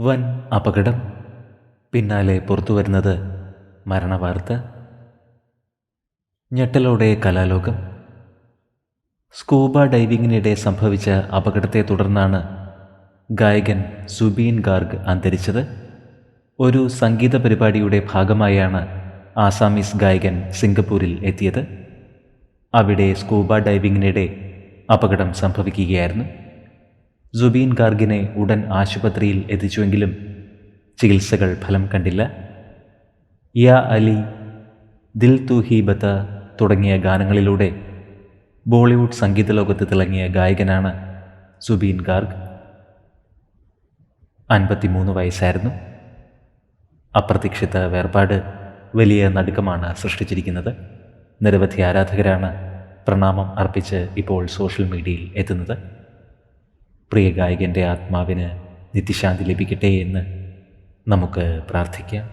വൻ അപകടം. പിന്നാലെ പുറത്തുവരുന്നത് മരണവാർത്ത. ഞെട്ടലോടെ കലാലോകം. സ്കൂബ ഡൈവിങ്ങിനിടെ സംഭവിച്ച അപകടത്തെ തുടർന്നാണ് ഗായകൻ സുബീൻ ഗാർഗ് അന്തരിച്ചത്. ഒരു സംഗീത പരിപാടിയുടെ ഭാഗമായാണ് ആസാമീസ് ഗായകൻ സിംഗപ്പൂരിൽ എത്തിയത്. അവിടെ സ്കൂബ ഡൈവിങ്ങിനിടെ അപകടം സംഭവിക്കുകയായിരുന്നു. സുബീൻ ഗാർഗിനെ ഉടൻ ആശുപത്രിയിൽ എത്തിച്ചുവെങ്കിലും ചികിത്സകൾ ഫലം കണ്ടില്ല. യാ അലി ദിൽ തൂഹി ബത്ത തുടങ്ങിയ ഗാനങ്ങളിലൂടെ ബോളിവുഡ് സംഗീത ലോകത്ത് തിളങ്ങിയ ഗായകനാണ് സുബീൻ ഗാർഗ് അൻപത്തിമൂന്ന് വയസ്സായിരുന്നു. അപ്രതീക്ഷിത വേർപാട് വലിയ നടുക്കമാണ് സൃഷ്ടിച്ചിരിക്കുന്നത്. നിരവധി ആരാധകരാണ് പ്രണാമം അർപ്പിച്ച് ഇപ്പോൾ സോഷ്യൽ മീഡിയയിൽ എത്തുന്നത്. പ്രിയ ഗായകന്റെ ആത്മാവിന് നിത്യശാന്തി ലഭിക്കട്ടെ എന്ന് നമുക്ക് പ്രാർത്ഥിക്കാം.